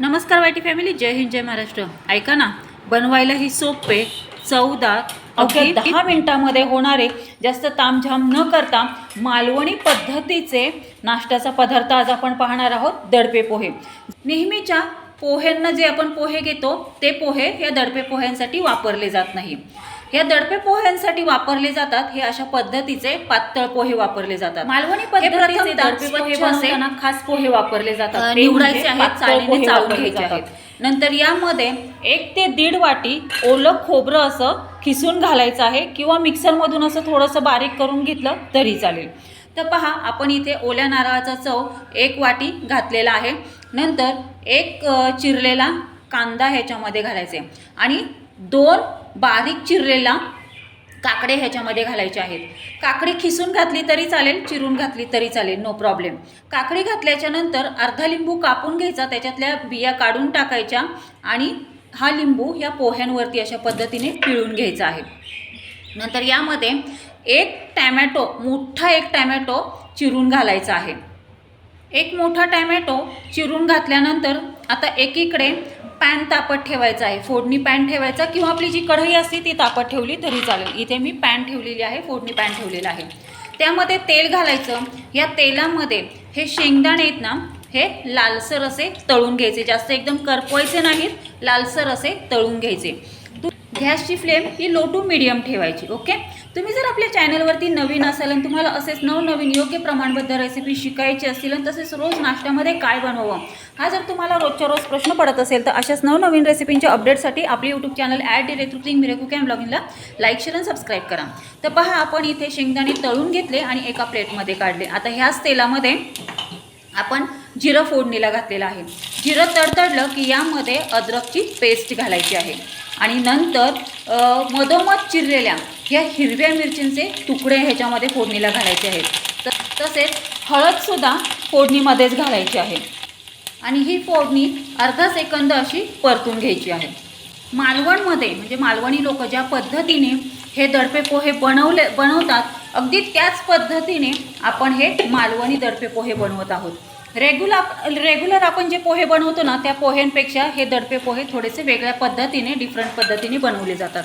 नमस्कार YT family जय हिंद जय महाराष्ट्र. ऐका ना बनवायला ही सोपे चवदार अवघ्या दहा मिनिटामध्ये होणारे जास्त तामझाम न करता मालवणी पद्धतीचे नाश्त्याचा पदार्थ आज आपण पाहणार आहोत दडपे पोहे. नेहमीच्या पोह्यांना जे आपण पोहे घेतो ते पोहे या दडपे पोह्यांसाठी वापरले जात नाही. या दडपे पोह्यांसाठी वापरले जातात. हे अशा पद्धतीचे पातळ पोहे वापरले जातात. मालवणी पद्धतीचे दडपे पोहे बनवताना खास पोहे वापरले जातात. निवडायचे आहेत चाळीने चाळून घ्यायचे आहेत. नंतर यामध्ये एक ते दीड वाटी ओलं खोबरं असं खिसून घालायचं आहे किंवा मिक्सरमधून असं थोडंसं बारीक करून घेतलं तरी चालेल. तर पहा आपण इथे ओल्या नारळाचा चव एक वाटी घातलेला आहे. नंतर एक चिरलेला कांदा ह्याच्यामध्ये घालायचे. आणि दोन बारीक चिरलेला काकडे ह्याच्यामध्ये घालायचे आहेत. काकडी खिसून घातली तरी चालेल चिरून घातली तरी चालेल नो प्रॉब्लेम काकडी घातल्याच्या नंतर अर्धा लिंबू कापून घ्यायचा त्याच्यातल्या बिया काढून टाकायच्या आणि हा लिंबू या पोह्यांवरती अशा पद्धतीने पिळून घ्यायचा आहे. नंतर यामध्ये एक टॅमॅटो मोठा एक टॅमॅटो चिरून घालायचा आहे. एक मोठा टॅमॅटो चिरून घातल्यानंतर आता एकीकडे पॅन तापत ठेवायचा आहे. फोडणी पॅन ठेवायचा किंवा आपली जी कढई असते ती तापत ठेवली तरी चालेल. इथे मी पॅन ठेवलेली आहे फोडणी पॅन ठेवलेलं आहे. त्यामध्ये तेल घालायचं. या तेलामध्ये हे शेंगदाणे आहेत ना हे लालसर असे तळून घ्यायचे. जास्त एकदम करपवायचे नाहीत लालसर असे तळून घ्यायचे. गॅसची फ्लेम ही लो टू मिडियम ठेवायची ओके तुम्ही जर आपल्या चॅनलवरती नवीन असाल आणि तुम्हाला असेच नवनवीन योग्य प्रमाणबद्ध रेसिपी शिकायची असतील आणि तसेच रोज नाश्त्यामध्ये काय बनवावं हा जर तुम्हाला रोजच्या रोज प्रश्न पडत असेल तर अशाच नवनवीन रेसिपींच्या अपडेटसाठी आपली यूट्यूब चॅनल ॲड डी रेतृतिंग मिरेकू कॅम ब्लॉगिंगला लाईक शेअर आणि सबस्क्राईब करा. तर पहा आपण इथे शेंगदाणे तळून घेतले आणि एका प्लेटमध्ये काढले. आता ह्याच तेलामध्ये आपण जिरं फोडणीला घातलेलं आहे. जिरं तडतडलं की यामध्ये अद्रकची पेस्ट घालायची आहे. आणि नंतर मधोमध चिरलेल्या ह्या हिरव्या मिरचींचे तुकडे ह्याच्यामध्ये फोडणीला घालायचे आहेत. त- तसेच हळदसुद्धा फोडणीमध्येच घालायची आहे. आणि ही फोडणी अर्धा सेकंद अशी परतून घ्यायची आहे. मालवणमध्ये म्हणजे मालवणी लोक ज्या पद्धतीने हे दडपे पोहे बनवले बनवतात अगदी त्याच पद्धतीने आपण हे मालवणी दडपे पोहे बनवत आहोत. रेग्युलर रेग्युलर आपण जे पोहे बनवतो ना त्या पोह्यांपेक्षा हे दडपे पोहे थोडेसे वेगळ्या पद्धतीने डिफरंट पद्धतीने बनवले जातात.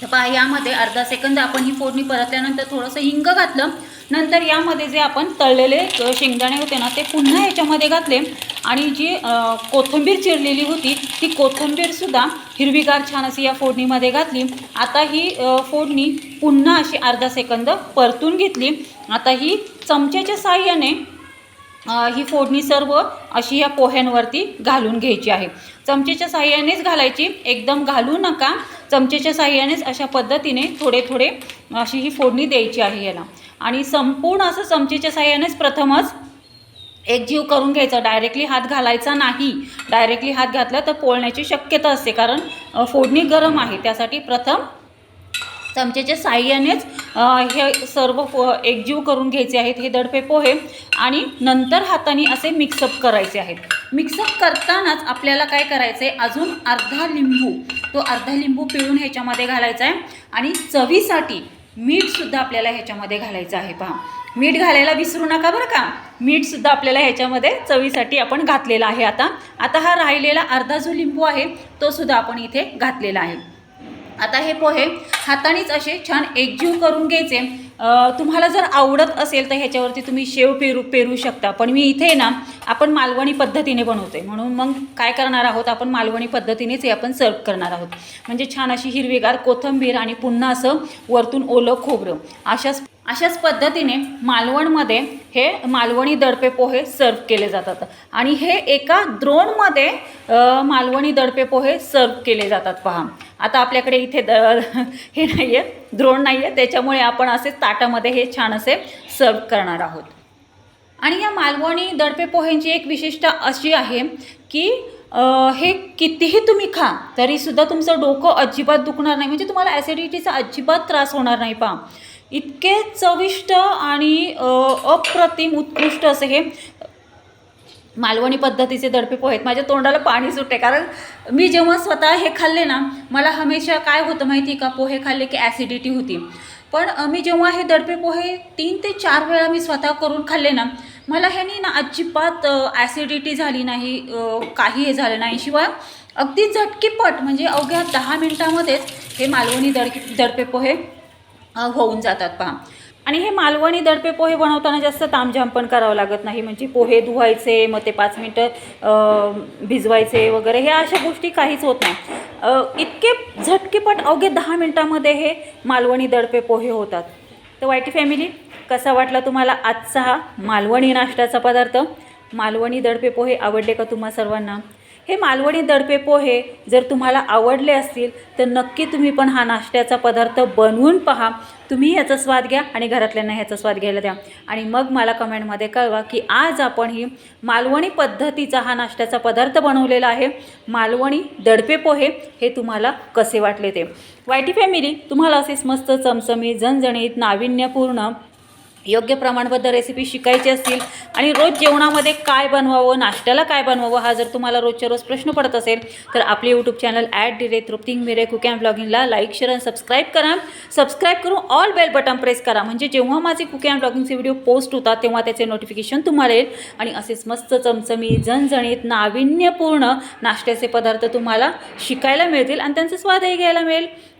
तर पहा यामध्ये अर्धा सेकंद आपण ही फोडणी परतल्यानंतर थोडंसं हिंग घातलं. नंतर यामध्ये जे आपण तळलेले शेंगदाणे होते ना ते पुन्हा याच्यामध्ये घातले. आणि जी कोथिंबीर चिरलेली होती ती कोथिंबीरसुद्धा हिरवीगार छान अशी या फोडणीमध्ये घातली. आता ही फोडणी पुन्हा अशी अर्धा सेकंद परतून घेतली. आता ही चमच्याच्या साह्याने ही फोडणी सर्व अशी या पोह्यांवरती घालून घ्यायची आहे. चमचेच्या साह्यानेच घालायची. एकदम घालू नका. चमचेच्या साह्यानेच अशा पद्धतीने थोडे थोडे अशी ही फोडणी द्यायची आहे याला. आणि संपूर्ण असं चमचेच्या साह्यानेच प्रथमच एकजीव करून घ्यायचा. डायरेक्टली हात घालायचा नाही. डायरेक्टली हात घातला तर पोळण्याची शक्यता असते. कारण फोडणी गरम आहे. त्यासाठी प्रथम चमच्याच्या साह्यानेच हे सर्व पो एकजीव करून घ्यायचे आहेत हे दडपे पोहे. आणि नंतर हाताने असे मिक्सअप करायचे आहेत. मिक्सअप करतानाच आपल्याला काय करायचं आहे अजून अर्धा लिंबू तो अर्धा लिंबू पिळून ह्याच्यामध्ये घालायचा आहे आणि चवीसाठी मीठसुद्धा आपल्याला ह्याच्यामध्ये घालायचं आहे पहा. मीठ घालायला विसरू नका बरं का? मीठसुद्धा आपल्याला ह्याच्यामध्ये चवीसाठी आपण घातलेला आहे आता. आता हा राहिलेला अर्धा जो लिंबू आहे तो सुद्धा आपण इथे घातलेला आहे. आता हे पोहे हातानेच असे छान एकजीव करून घ्यायचे. तुम्हाला जर आवडत असेल तर ह्याच्यावरती तुम्ही शेव पेरू पेरू शकता. पण मी इथे ना आपण मालवणी पद्धतीने बनवतोय. म्हणून मग काय करणार आहोत आपण मालवणी पद्धतीनेच हे आपण सर्व करणार आहोत. म्हणजे छान अशी हिरवीगार कोथंबीर आणि पुन्हा असं वरतून ओलं खोबरं. अशाच अशाच पद्धतीने मालवणमध्ये हे मालवणी दडपे पोहे सर्व केले जातात. आणि हे एका द्रोणमध्ये मालवणी दडपे पोहे सर्व केले जातात. पहा. आता आपल्याकडे इथे द हे नाही आहे द्रोण नाही आहे त्याच्यामुळे आपण असे ताटामध्ये हे छान असे सर्व करणार आहोत. आणि या मालवणी दडपे पोह्यांची एक विशिष्ट अशी आहे की हे कितीही तुम्ही खा तरीसुद्धा तुमचं डोकं अजिबात दुखणार नाही. म्हणजे तुम्हाला ॲसिडिटीचा अजिबात त्रास होणार नाही. पहा. इतके चविष्ट आणि अप्रतिम उत्कृष्ट असे हे मालवणी पद्धतीचे दडपे पोहे आहेत. माझ्या तोंडाला पाणी सुटते. कारण मी जेव्हा स्वतः हे खाल्ले ना मला हमेशा काय होतं माहिती का? पोहे खाल्ले की ॲसिडिटी होती. पण मी जेव्हा हे दडपे पोहे तीन ते चार वेळा मी स्वतः करून खाल्ले ना मला ह्यानी ना अजिबात ॲसिडिटी झाली नाही काही हे झालं नाही. शिवाय अगदी झटकीपट म्हणजे अवघ्या दहा मिनटामध्येच हे मालवणी दड दडपे पोहे होऊन जातात पहा. आणि हे मालवणी दडपे पोहे बनवताना जास्त तामझाम पण करावं लागत नाही. म्हणजे पोहे धुवायचे मग ते पाच मिनटं भिजवायचे वगैरे हे अशा गोष्टी काहीच होत नाही. इतके झटकेपट अवघे दहा मिनटामध्ये हे मालवणी दडपे पोहे होतात. तर वायटी फॅमिली कसा वाटला तुम्हाला आजचा हा मालवणी नाश्त्याचा पदार्थ? मालवणी दडपे पोहे आवडले का तुम्हा सर्वांना? हे मालवणी दडपे पोहे जर तुम्हाला आवडले असतील तर नक्की तुम्ही पण हा नाश्त्याचा पदार्थ बनवून पहा. तुम्ही ह्याचा स्वाद घ्या आणि घरातल्यांना ह्याचा स्वाद घ्यायला द्या. आणि मग मला कमेंटमध्ये कळवा की आज आपण ही मालवणी पद्धतीचा हा नाश्त्याचा पदार्थ बनवलेला आहे. मालवणी दडपे पोहे हे तुम्हाला कसे वाटले ते? वायटी फॅमिली तुम्हाला असेच मस्त चमचमीत झणझणीत नाविन्यपूर्ण योग्य प्रमाणबद्ध रेसिपी शिकायची असतील आणि रोज जेवणामध्ये काय बनवावं नाश्त्याला काय बनवावं हा जर तुम्हाला रोजच्या रोज प्रश्न पडत असेल तर आपले यूट्यूब चॅनल ॲट डिरे तृप्तिंग मिरे कुक अँड ब्लॉगिंगला लाईक शेअर आणि सबस्क्राईब करा. सबस्क्राईब करून ऑल बेल बटन प्रेस करा. म्हणजे जेव्हा माझे कुक अँड ब्लॉगिंगचे व्हिडिओ पोस्ट होतात तेव्हा त्याचे नोटिफिकेशन तुम्हाला येईल. आणि असेच मस्त चमचमी झणझणीत नाविन्यपूर्ण नाश्त्याचे पदार्थ तुम्हाला शिकायला मिळतील आणि त्यांचा स्वादही घ्यायला मिळेल.